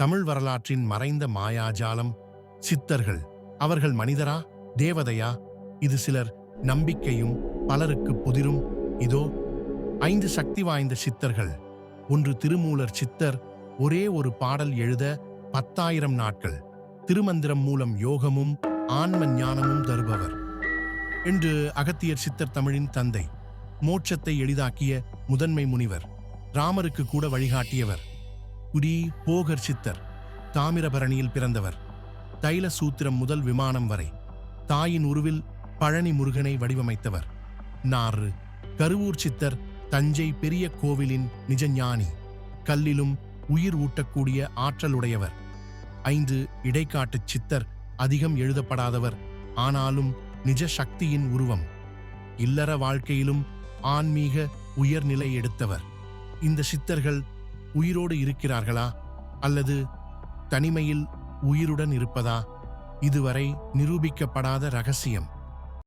தமிழ் வரலாற்றின் மறைந்த மாயாஜாலம் சித்தர்கள். அவர்கள் மனிதரா? தேவதையா? இது சிலர் நம்பிக்கையும் பலருக்கு புதிரும். இதோ ஐந்து சக்தி வாய்ந்த சித்தர்கள். ஒன்று திருமூலர் சித்தர் ஒரே ஒரு பாடல் எழுத பத்தாயிரம் நாட்கள். திருமந்திரம் மூலம் யோகமும் ஆன்ம ஞானமும் தருபவர். என்று அகத்தியர் சித்தர் தமிழின் தந்தை மோட்சத்தை எளிதாக்கிய முதன்மை முனிவர் ராமருக்கு கூட வழிகாட்டியவர். குடி போகர் சித்தர் தாமிரபரணியில் பிறந்தவர். தைல சூத்திரம் முதல் விமானம் வரை தாயின் உருவில் பழனி முருகனை வடிவமைத்தவர். நாறு கருவூர் சித்தர் தஞ்சை பெரிய கோவிலின் நிஜஞானி கல்லிலும் உயிர் ஊட்டக்கூடிய ஆற்றலுடையவர். ஐந்து இடைக்காட்டுச் சித்தர் அதிகம் எழுதப்படாதவர் ஆனாலும் நிஜ சக்தியின் உருவம். இல்லற வாழ்க்கையிலும் ஆன்மீக உயர்நிலை எடுத்தவர். இந்த சித்தர்கள் உயிரோடு இருக்கிறார்களா? அல்லது தனிமையில் உயிருடன் இருப்பதா? இதுவரை நிரூபிக்கப்படாத ரகசியம்.